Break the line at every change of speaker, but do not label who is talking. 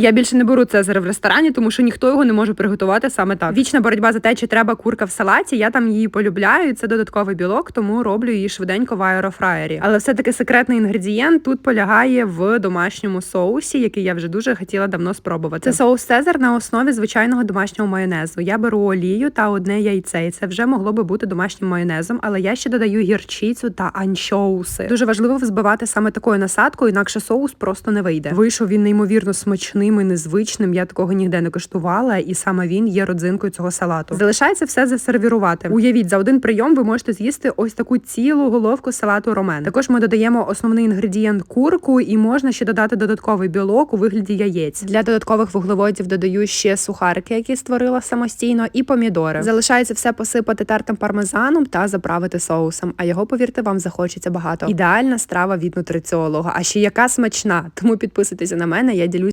Я більше не беру цезаря в ресторані, тому що ніхто його не може приготувати саме так. Вічна боротьба за те, чи треба курка в салаті. Я там її полюбляю. і Це додатковий білок, тому роблю її швиденько в аерофраєрі. Але все таки секретний інгредієнт тут полягає в домашньому соусі, який я вже дуже хотіла давно спробувати. Це соус Цезар на основі звичайного домашнього майонезу. Я беру олію та одне яйце, і це вже могло би бути домашнім майонезом, але я ще додаю гірчицю та анчоуси. Дуже важливо взбивати саме такою насадкою, інакше соус просто не вийде. Вийшов він неймовірно смачним і незвичним. Я такого ніде не коштувала, і саме він є родзинкою цього салату. Залишається все засервірувати. Уявіть, за один прийом ви можете з'їсти ось таку цілу головку салату ромен. Також ми додаємо основний інгредієнт курку, і можна ще додати додатковий білок у вигляді яєць. Для додаткових вуглеводів додаю ще сухарики, які створила самостійно, і помідори. Залишається все посипати тертим пармезаном та заправити соусом. А його, повірте, вам захочеться багато. Ідеальна страва від нутриціолога. А ще яка смачна. Тому підписуйтеся на мене, я ділюсь.